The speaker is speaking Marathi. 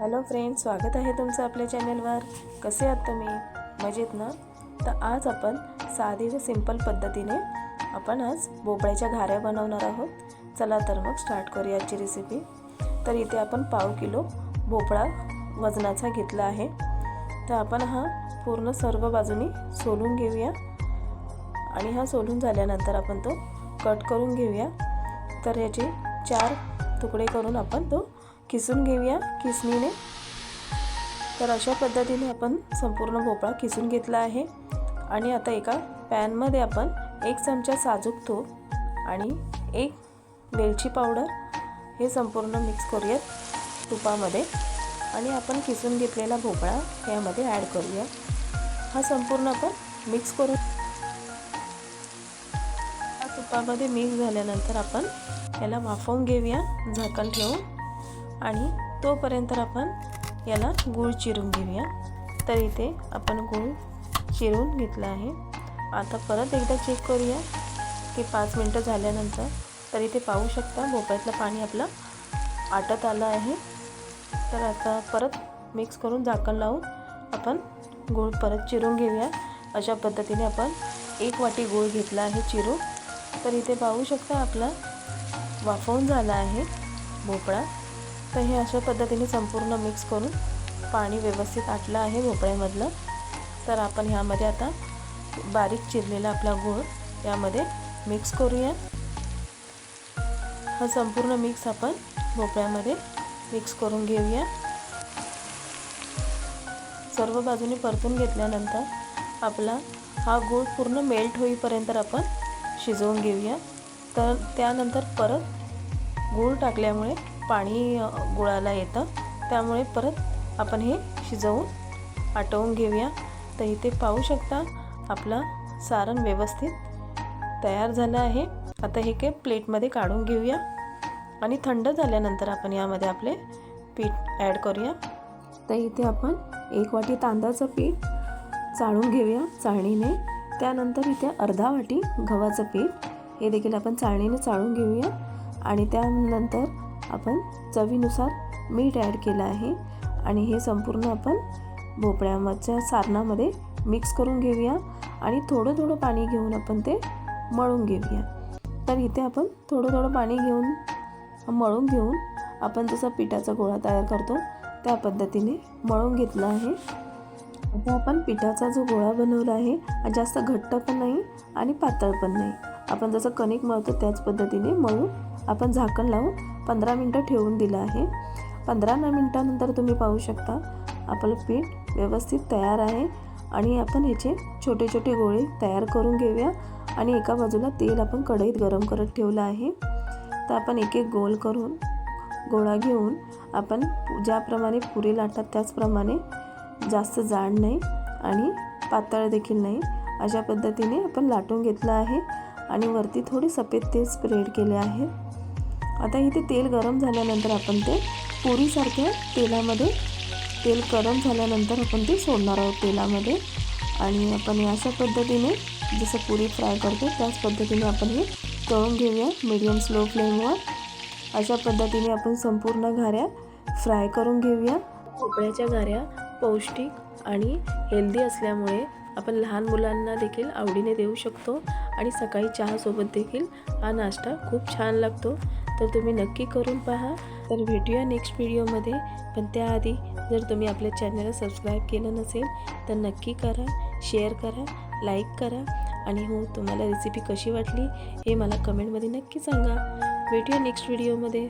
हॅलो फ्रेंड्स स्वागत आहे तुमचं आपल्या चॅनलवर. कसे आहात तुम्ही? मजेत ना? तर आज आपण साधी व सिंपल पद्धतीने आपण आज भोपळ्याच्या घाऱ्या बनवणार आहोत. चला तर मग स्टार्ट करूया आजची रेसिपी तर इथे आपण पाव किलो भोपळा वजनाचा घेतला आहे. तर आपण हा पूर्ण सर्व बाजूनी सोलून घेऊया. आणि हा सोलून झाल्यानंतर आपण तो कट करून घेऊया. तर याचे चार तुकडे करून आपण तो किसून घेऊया किसणीने. तर अशा पद्धतीने आपण संपूर्ण भोपळा किसून घेतला आहे. आणि आता एका पॅनमध्ये आपण एक चमचा साजूक तूप आणि एक वेलची पावडर हे संपूर्ण मिक्स करूयात तुपामध्ये. आणि आपण किसून घेतलेला भोपळा यामध्ये ॲड करूया. हा संपूर्ण आपण मिक्स करू. हा तुपामध्ये मिक्स झाल्यानंतर आपण याला वाफवून घेऊया झाकण ठेवून. आणि तोपर्यंत आपण याला गूळ चिरून घेऊया. तर इथे आपण गूळ चिरून घेतला आहे. आता परत एकदा चेक करूया की पाच मिनटं झाल्यानंतर तर इथे पाहू शकता भोपळ्यातलं पाणी आपलं आटत आलं आहे. तर आता परत मिक्स करून झाकण लावून आपण गूळ परत चिरून घेऊया. अशा पद्धतीने आपण एक वाटी गूळ घेतला आहे चिरून. तर इथे पाहू शकता आपला वाफवून झाला आहे भोपळा. तर हे अशा पद्धतीने संपूर्ण मिक्स करून पाणी व्यवस्थित आटलं आहे भोपळ्यामधलं. तर आपण ह्यामध्ये आता बारीक चिरलेला आपला गूळ यामध्ये मिक्स करूया. हा संपूर्ण मिक्स आपण भोपळ्यामध्ये मिक्स करून घेऊया. सर्व बाजूने परतून घेतल्यानंतर आपला हा गूळ पूर्ण मेल्ट होईपर्यंत आपण शिजवून घेऊया. तर त्यानंतर परत गूळ टाकल्यामुळे पाणी गुळाला येतं. त्यामुळे परत आपण हे शिजवून आटवून घेऊया. तर इथे पाहू शकता आपलं सारण व्यवस्थित तयार झालं आहे. आता हे काही प्लेटमध्ये काढून घेऊया. आणि थंड झाल्यानंतर आपण यामध्ये आपले पीठ ॲड करूया. तर इथे आपण एक वाटी तांदळाचं पीठ चाळून घेऊया चाळणीने. त्यानंतर इथे अर्धा वाटी गव्हाचं पीठ. हे देखील आपण चाळणीने चाळून घेऊया. आणि त्यानंतर आपण चवीनुसार मीठ ॲड केलं आहे. आणि हे संपूर्ण आपण भोपळ्याच्या सारणामध्ये मिक्स करून घेऊया. आणि थोडं थोडं पाणी घेऊन आपण ते मळून घेऊया. तर इथे आपण थोडं थोडं पाणी घेऊन मळून घेऊन आपण जसं पिठाचा गोळा तयार करतो त्या पद्धतीने मळून घेतला आहे. आता आपण पिठाचा जो गोळा बनवला आहे जास्त घट्ट पण नाही आणि पातळ पण नाही. आपण जसं कणिक मळतो त्याच पद्धतीने मळून आपण झाकण लावून पंधरा मिनटं ठेवून दिलं आहे. पंधरा मिनटानंतर तुम्ही पाहू शकता आपलं पीठ व्यवस्थित तयार आहे आणि आपण ह्याचे छोटे छोटे गोळे तयार करून घेऊया आणि एका बाजूला तेल आपण कढईत गरम करत ठेवलं आहे. तर आपण एक एक गोल करून गोळा घेऊन आपण ज्याप्रमाणे पुरी लाटतात त्याचप्रमाणे जास्त जाड नाही आणि पातळ देखील नाही. अशा पद्धतीने आपण लाटून घेतलं आहे. आणि वरती थोडे सफेद तेल स्प्रेड केले आहे. आता इथे तेल गरम झाल्यानंतर आपण ते पुरीसारख्या तेलामध्ये तेल गरम झाल्यानंतर आपण ते सोडणार आहोत तेलामध्ये. आणि आपण अशा पद्धतीने जसं पुरी फ्राय करतो त्याच पद्धतीने आपण हे तळून घेऊया मीडियम स्लो फ्लेमवर अशा पद्धतीने आपण संपूर्ण घाऱ्या फ्राय करून घेऊया. भोपळ्याच्या घाऱ्या पौष्टिक आणि हेल्दी असल्यामुळे आपण लहान मुलांना देखील आवडीने देऊ शकतो आणि सकाळी चहासोबत देखील हा नाश्ता खूप छान लागतो. तर तुम्ही नक्की करून पहा. तर भेटूया नेक्स्ट व्हिडिओमध्ये पण त्याआधी जर तुम्ही आपल्या चॅनलला सबस्क्राईब केलं नसेल तर नक्की करा शेअर करा लाईक करा आणि हो तुम्हाला रेसिपी कशी वाटली हे मला कमेंटमध्ये नक्की सांगा. भेटूया नेक्स्ट व्हिडिओमध्ये